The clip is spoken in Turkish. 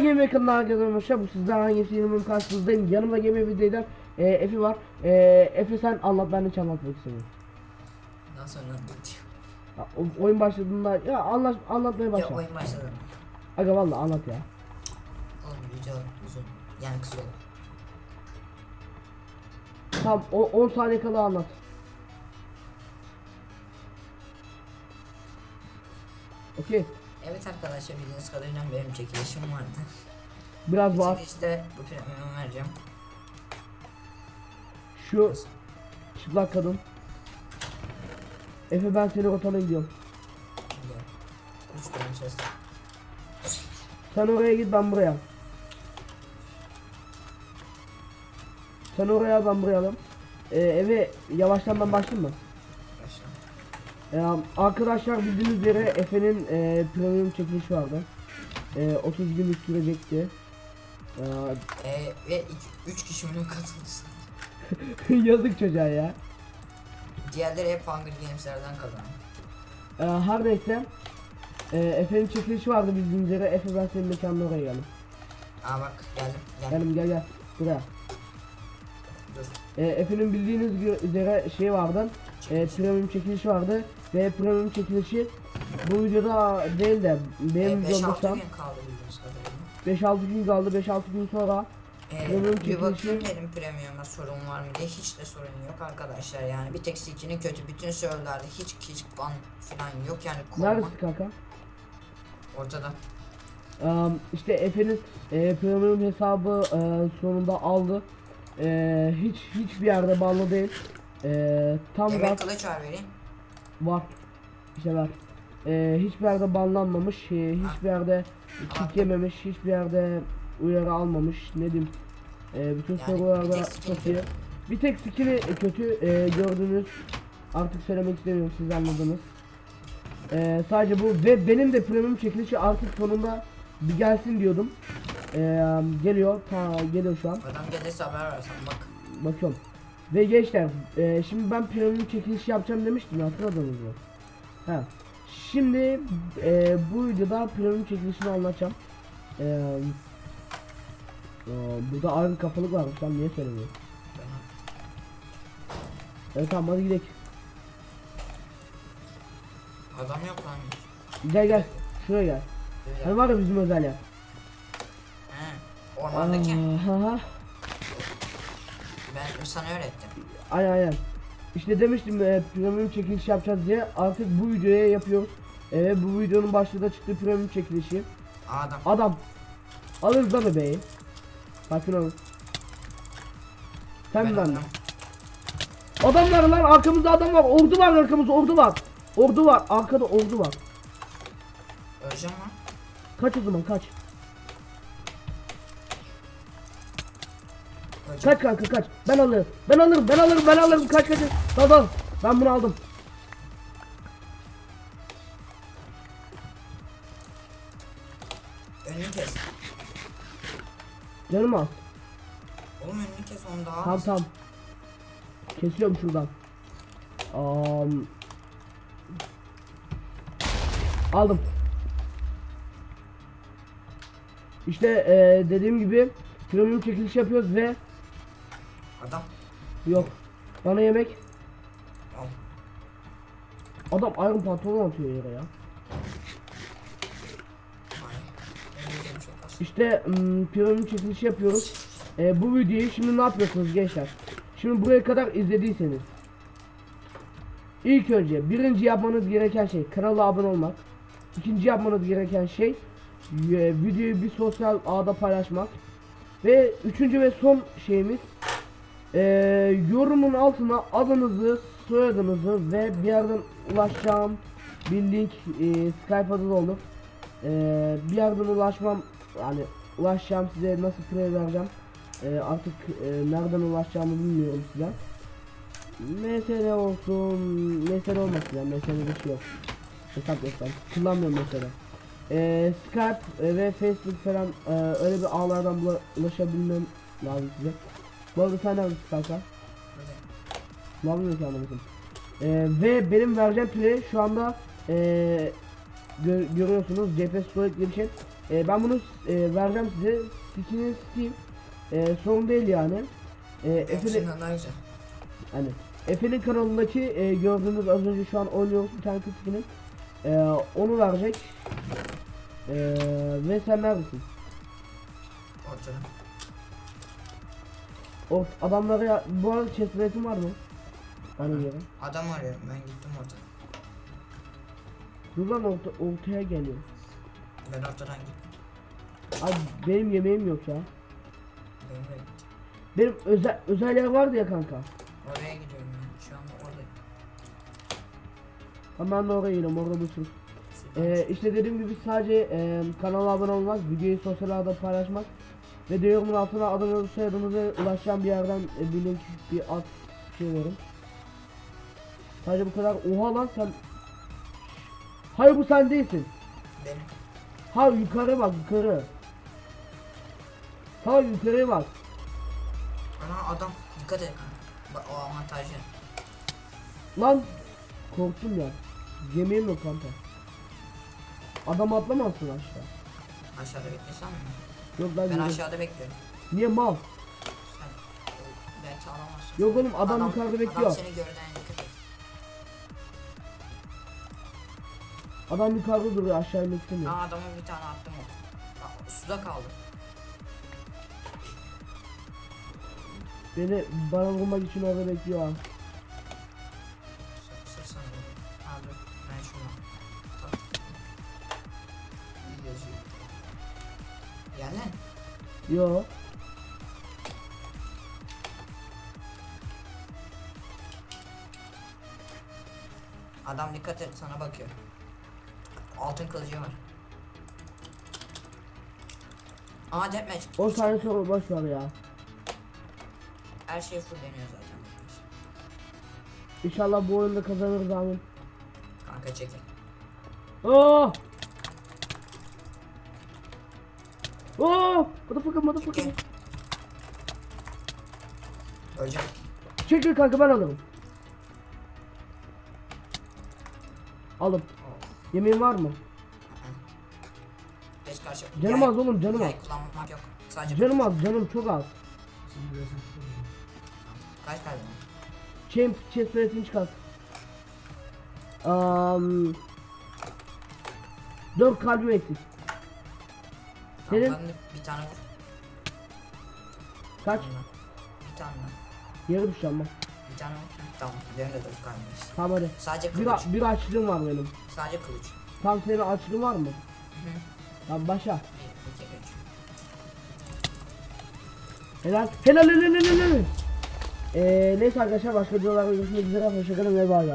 Güzel Game Maker'ın arkadaşlar bu sizden hangisi yılımın karşınızdayım. Yanımda Game Video'dan e, Efe var. E, Efe sen anlat ben hiç anlatmak istemiyorum. Sonra bitiyor. Ya, o- oyun başladığında ya anlat, anlatmaya Ya başla. oyun başladı. Aga valla anlat ya. Oğlum video uzun. Yani kısa olur. Tamam o 10 saniye kala anlat. Okey. Evet arkadaşlar bildiğiniz kadarıyla benim çekilişim vardı. Biraz var. Çekilişte bu premiumu vereceğim. Şu çıplak kadın. Efe ben seni ortadan gidiyorum. Gel. Üç tane chest. Sen oraya git ben buraya. Sen oraya ben buraya alayım. Ee, eve yavaştan ben başlayayım mı? Ee, arkadaşlar bildiğiniz üzere Efe'nin e, premium çekilişi vardı. E, 30 gün sürecekti. Ee, Ee, ve iki, üç kişi mi katıldı? yazık çocuğa ya. Diğerleri hep Hunger Games'lerden kazanan. Ee, her neyse. E, Efe'nin çekilişi vardı bildiğiniz üzere. Efe ben senin mekanına oraya geldim. Aa bak geldim. Gel. Geldim gel gel. Buraya. E, Efe'nin bildiğiniz üzere şey vardı. E, premium çekilişi vardı. Ve premium çekilişi bu videoda değil de benim Ee, videomda 5-6 şu an gün kaldı bildiğiniz kadarıyla. 5-6 gün kaldı. 5-6 gün sonra Ee, Premium bir bakayım çekilişi- benim premium'a sorun var mı diye hiç de sorun yok arkadaşlar yani bir tek Steam'in kötü bütün serverlerde hiç hiç ban falan yok yani koruma neresi kanka? ortada Um, işte Efe'nin e, premium hesabı e, sonunda aldı. E, hiç hiçbir yerde bağlı değil. E, tam Emir gaz kılıç var vereyim var. İşte var. E, hiçbir yerde banlanmamış, e, hiçbir yerde kick yememiş, hiçbir yerde uyarı almamış. Ne diyeyim? E, bütün Yani sorularda bir tek skin'i çok iyi. Bir tek skill'i kötü e, gördünüz. Artık söylemek istemiyorum siz anladınız. E, sadece bu ve benim de premium çekilişi artık sonunda bir gelsin diyordum. E, geliyor, ta geliyor şu an. adam gelirse haber versen bak Bakıyorum. Ve gençler, e, şimdi ben premium çekilişi yapacağım demiştim ya, hatırladınız mı? Ha. Şimdi e, bu videoda premium çekilişini anlatacağım. E, e, burada ayrı kafalık varmış lan niye söylemiyor? bana Evet tamam hadi gidelim. adam yok lan hiç Gel gel. Şuraya gel. Hani var ya bizim özel yer. Ormandaki ben sana öğrettim Aynen aynen. İşte demiştim e, premium çekiliş yapacağız diye artık bu videoya yapıyoruz. Evet bu videonun başlığı da çıktı premium çekilişi. Adam Adam alırız da bebeği. Sakin olun. Sen mi ben mi? Adam var lan arkamızda adam var. Ordu var arkamızda ordu var. Ordu var arkada ordu var. öleceğim lan Kaç o zaman kaç. Kaç kanka kaç. Ben alırım. Ben alırım ben alırım ben alırım kaç kaç. Dal dal. Ben bunu aldım. önünü kes Canım al. oğlum önünü kes onu daha Tamam tamam. Kesiyorum şuradan. Am. Aldım. İşte eee, dediğim gibi premium çekiliş yapıyoruz ve adam yok. Bana yemek. al Adam iron pantolon atıyor yere ya. İşte mm, premium çekilişi yapıyoruz. Eee, bu videoyu şimdi ne yapıyorsunuz gençler? Şimdi buraya kadar izlediyseniz İlk önce birinci yapmanız gereken şey kanala abone olmak. İkinci yapmanız gereken şey e, videoyu bir sosyal ağda paylaşmak. Ve üçüncü ve son şeyimiz e, yorumun altına adınızı, soyadınızı ve bir yerden ulaşacağım bir link e, Skype adı da olur. E, bir yerden ulaşmam yani ulaşacağım size nasıl play vereceğim. E, artık e, nereden ulaşacağımı bilmiyorum size. Mesele olsun, mesele olmasın ya, mesele bir şey yok. Hesap yok ben, kullanmıyorum mesela. Ee, Skype e, ve Facebook falan e, öyle bir ağlardan ulaşabilmem lazım size. Bu arada sen neredesin kanka? Burada. Ne yapıyorsun anlamadım. Ee, ve benim vereceğim play şu anda e, gö- görüyorsunuz GPS diye bir şey. E, ben bunu e, vereceğim size. Skin'i Steam. E, sorun değil yani. E, Efe'nin hani Efe'nin kanalındaki e, gördüğünüz az önce şu an oynuyoruz bir tane skin'in. E, onu verecek. E, ve sen neredesin? Ortada. O adamlara ya, bu arada chest plate'in var mı? Bana göre. Adam arıyorum ben gittim ortada. Dur lan orta, ortaya geliyor. Ben ortadan gittim. Abi benim yemeğim yok ya. Benim de gittim. Benim özel özel yer vardı ya kanka. Oraya gidiyorum ben. Şu anda oradayım. Ama ben de oraya gidiyorum orada. Şuradan Ee, işte dediğim gibi sadece e, kanala abone olmak, videoyu sosyal ağda paylaşmak ve de yorumun altına adınızı soyadınızı ulaşacağım bir yerden e, bir link bir at şey verin. Sadece bu kadar. Oha lan sen. Hayır bu sen değilsin. Benim. Ha yukarı bak yukarı. Ha yukarıya bak. Ana adam dikkat et. Bak o avantajı. Lan korktum ya. Yemeğim yok kanka. Adam atlamazsın aşağı. Aşağıda beklesem mi? Yok ben, Ben aşağıda bekliyorum. Niye mal? Sen belki alamazsın. Yok oğlum adam, yukarıda bekliyor. Adam seni gördüğüne dikkat et. Yukarıda duruyor aşağı inmek istemiyor. Aa adama bir tane attım o. Bak, Suda kaldı. Beni bana vurmak için orada bekliyor. Yo. adam dikkat et sana bakıyor. Altın kılıcı var. Aa deathmatch. 10 saniye sonra boş ver ya. Her şey fulleniyor zaten. İnşallah bu oyunda kazanırız amin. Kanka çekil. Oh! Oh! Motherfucker motherfucker. Öleceğim. Çekil kanka ben alırım. Alım. Oh. Yemeğin var mı? Geç karşı. Canım az oğlum, canım yay az. kullanmak yok. Sadece Canım az canım çok az. kaç kalbim? Champ chest plate'ini çıkart. Um, 4 kalbim eksik. Tamam, Senin- ben de bir tane vur. Kaç? Bir tane daha. Yarı düşeceğim ben. Bir tane vur. Tamam. Benim de kalbimiz. Tamam hadi. Sadece Bir, kılıç. bir açlığım var benim. Sadece kılıç. Tam senin açlığın var mı? Hı hı. Tamam başla. Bir, iki, üç. Helal. Helal helal helal helal. Ee, neyse arkadaşlar başka videolarda görüşmek üzere. Hoşçakalın ve bay bay.